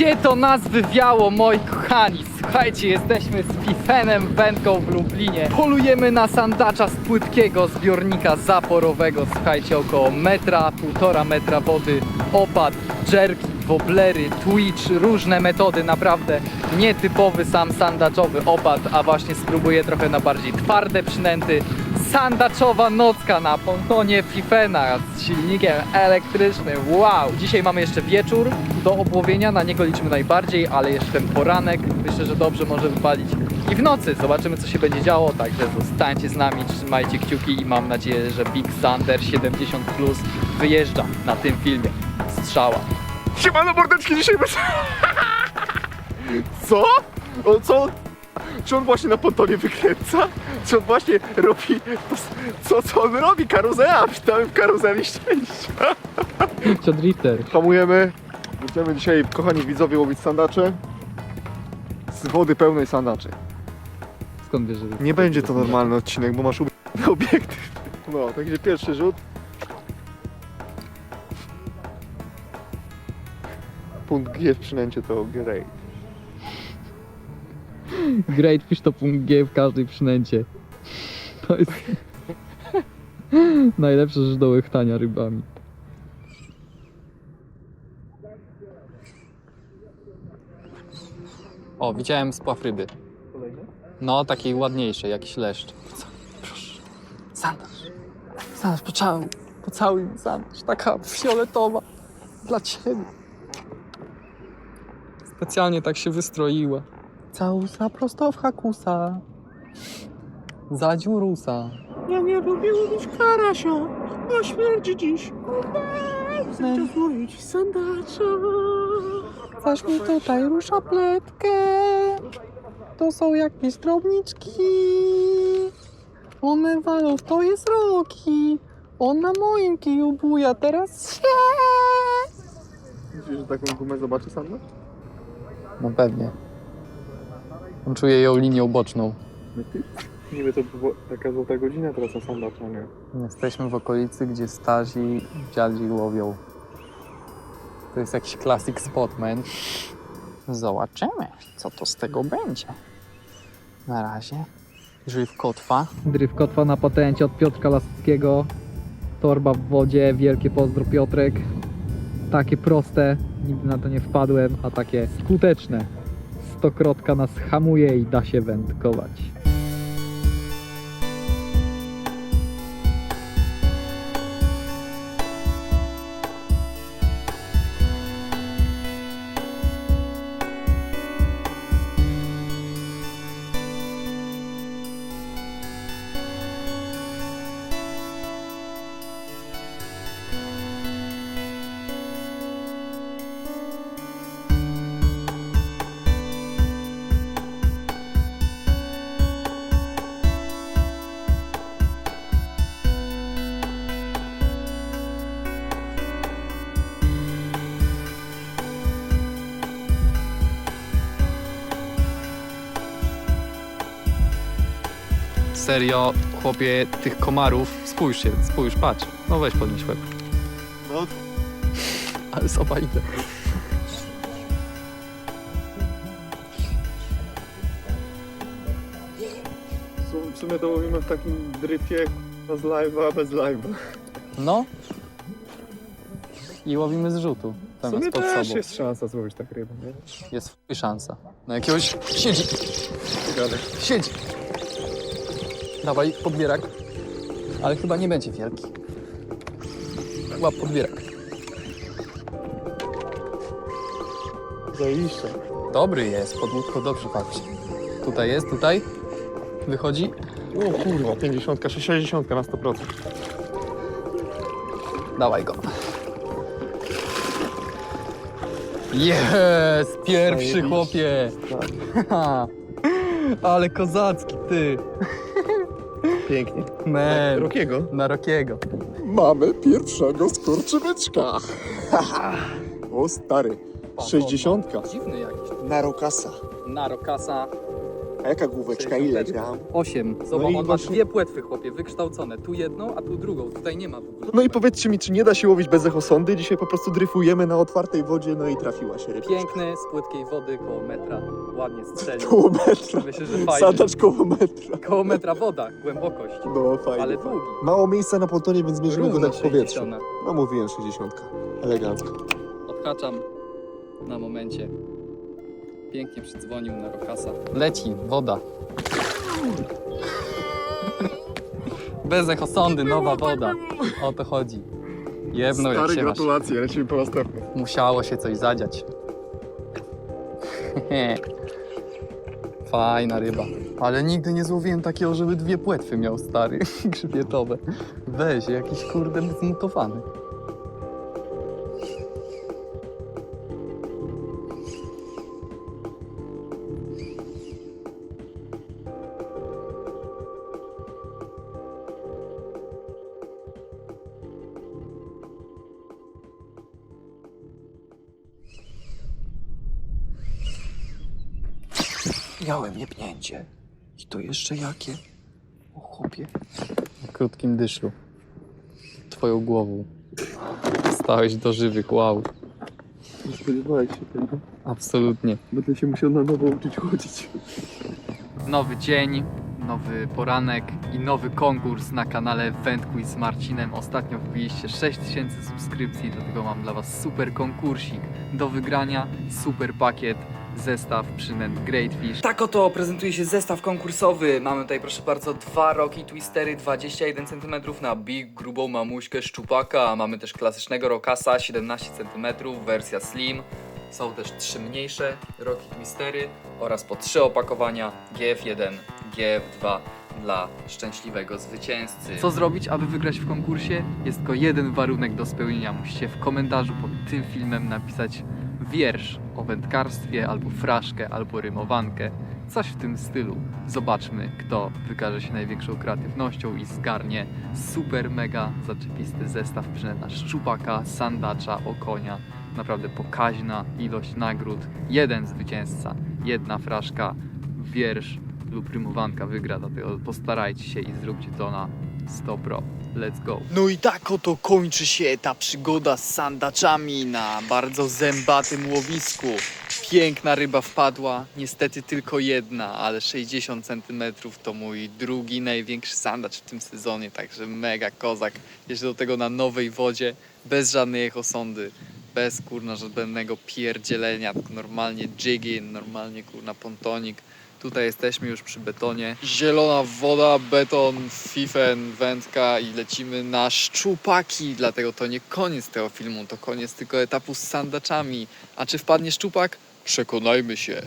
Gdzie to nas wywiało, moi kochani? Słuchajcie, jesteśmy z Pifenem Wędką w Lublinie. Polujemy na sandacza z płytkiego zbiornika zaporowego. Słuchajcie, około metra, półtora metra wody, opad, jerki, woblery, twitch, różne metody, naprawdę nietypowy sam sandaczowy opad, a właśnie spróbuję trochę na bardziej twarde przynęty. Sandaczowa nocka na pontonie Fifena z silnikiem elektrycznym. Wow! Dzisiaj mamy jeszcze wieczór do obłowienia, na niego liczymy najbardziej, ale jeszcze ten poranek myślę, że dobrze może wypalić. I w nocy zobaczymy, co się będzie działo, także zostańcie z nami, trzymajcie kciuki i mam nadzieję, że Big Thunder 70 Plus wyjeżdża na tym filmie. Strzała. Siemano mordeczki, dzisiaj bez... Co? O, co? Czy on właśnie na pontonie wykręca? On właśnie robi... to Co, co on robi? Karuzela! Witamy w karuzeli szczęścia! Co drifter? Hamujemy. Będziemy dzisiaj, kochani widzowie, łowić sandacze. Z wody pełnej sandaczy. Skąd wiesz, że... Nie będzie to normalny odcinek, bo masz ub- obiektyw. No, także pierwszy rzut. Punkt G w przynęcie to great. Great Fish to punkt G w każdej przynęcie. To jest najlepsza rzecz do łechtania rybami. O, widziałem spław ryby. No, takiej ładniejszej, jakiś leszcz. Co? Proszę. Sandaż. Sandaż, pocałuj. Pocałuj mi sandaż. Taka fioletowa. Dla ciebie. Specjalnie tak się wystroiła. Całusa prosto w hakusa. Za dziurusa. Ja nie lubię łowić karasia, a śmierdzi dziś. Chcę złowić sandacza. Coś mi tutaj rusza pletkę. To są jakieś drobniczki. One walą, to jest roki. On na moim kiju buja, teraz się. Myślisz, że taką gumę zobaczy sandacz? No pewnie. On czuje ją linią boczną. Niby to była taka złota godzina teraz na sandacza, nie? Jesteśmy w okolicy, gdzie starzy i dziadzi łowią. To jest jakiś classic spot, man. Zobaczymy, co to z tego będzie. Na razie. Dryw kotwa. Dryw kotwa na patencie od Piotrka Lasickiego. Torba w wodzie, wielkie pozdro Piotrek. Takie proste, nigdy na to nie wpadłem, a takie skuteczne. Stokrotka nas hamuje i da się wędkować. Serio, chłopie, tych komarów, spójrz się, spójrz, patrz. No weź podnieś łeb. No, Ale soba idę. w sumie to łowimy w takim dryfie z live'a, bez live'a. No. I łowimy z rzutu. W Zamiast sumie pod też sobą. jest szansa złowić tak rybę, nie? Jest w- szansa. Na jakiegoś siedzi. Siedzi. Dawaj, podbierak. Ale chyba nie będzie wielki. Łap podbierak. Zajebiście. Dobry jest, pod łódką dobrze patrzy. Tutaj jest, tutaj. Wychodzi. O kurwa, 50, 60 na 100%. Dawaj go. Jest! Pierwszy Zajebiście. chłopie! Haha. Ale kozacki ty! Pięknie. Man, Rokiego? na Rokiego. Mamy pierwszego skurczybyczka. o stary, 60. Dziwny jakiś. Na Rokasa. A jaka główeczka? 60 Ile gram? 8. No Zobacz, i on właśnie- ma dwie płetwy, chłopie, wykształcone. Tu jedną, a tu drugą. Tutaj nie ma w ogóle. No i powiedzcie mi, czy nie da się łowić bez echosondy? Dzisiaj po prostu dryfujemy na otwartej wodzie, no i trafiła się rybka. Piękny, z płytkiej wody, koło metra. Ładnie strzelił. Koło metra. Myślę, że fajnie. Sadacz koło metra. Koło metra woda, głębokość. No fajnie. Ale długi. Mało miejsca na pontonie, więc mierzymy go Równo tak w powietrzu. 60. No mówiłem 60. Elegancko. Odhaczam na momencie. Pięknie przydzwonił na Rokasa. Leci, woda. Bez echosondy, nowa woda. O to chodzi. Jebno jak się masz. gratulacje, lecimy po następne. Musiało się coś zadziać. Fajna ryba. Ale nigdy nie złowiłem takiego, żeby dwie płetwy miał stary. Grzbietowe. Weź, jakiś kurde zmutowany. Miałem jebnięcie. I to jeszcze jakie? O chłopie. W krótkim dyszlu. Twoją głową. Stałeś do żywych, wow. Nie spodziewałeś się tego. Absolutnie. Będę się musiał na nowo uczyć chodzić. Nowy dzień, nowy poranek i nowy konkurs na kanale Wędkuj z Marcinem. Ostatnio wbiliście 6000 subskrypcji, dlatego mam dla Was super konkursik. Do wygrania super pakiet, zestaw przynęt Great Fish. Tak oto prezentuje się zestaw konkursowy. Mamy tutaj proszę bardzo dwa Rocky Twistery 21 cm na big, grubą mamuśkę szczupaka. Mamy też klasycznego Rokasa 17 cm, wersja slim. Są też trzy mniejsze Rocky Twistery oraz po trzy opakowania GF1, GF2 dla szczęśliwego zwycięzcy. Co zrobić, aby wygrać w konkursie? Jest tylko jeden warunek do spełnienia. Musicie w komentarzu pod tym filmem napisać wiersz o wędkarstwie, albo fraszkę, albo rymowankę. Coś w tym stylu. Zobaczmy, kto wykaże się największą kreatywnością i zgarnie super mega zaczepisty zestaw przynęt na szczupaka, sandacza, okonia. Naprawdę pokaźna ilość nagród. Jeden zwycięzca, jedna fraszka, wiersz lub rymowanka wygra, dlatego postarajcie się i zróbcie to na 100 pro. Let's go. No i tak oto kończy się ta przygoda z sandaczami na bardzo zębatym łowisku. Piękna ryba wpadła, niestety tylko jedna, ale 60 cm to mój drugi największy sandacz w tym sezonie, także mega kozak. Jeszcze do tego na nowej wodzie, bez żadnej echosondy, bez kurna żadnego pierdzielenia, normalnie jiggy, normalnie kurna pontonik. Tutaj jesteśmy już przy betonie. Zielona woda, beton, fifen, wędka i lecimy na szczupaki. Dlatego to nie koniec tego filmu, to koniec tylko etapu z sandaczami. A czy wpadnie szczupak? Przekonajmy się.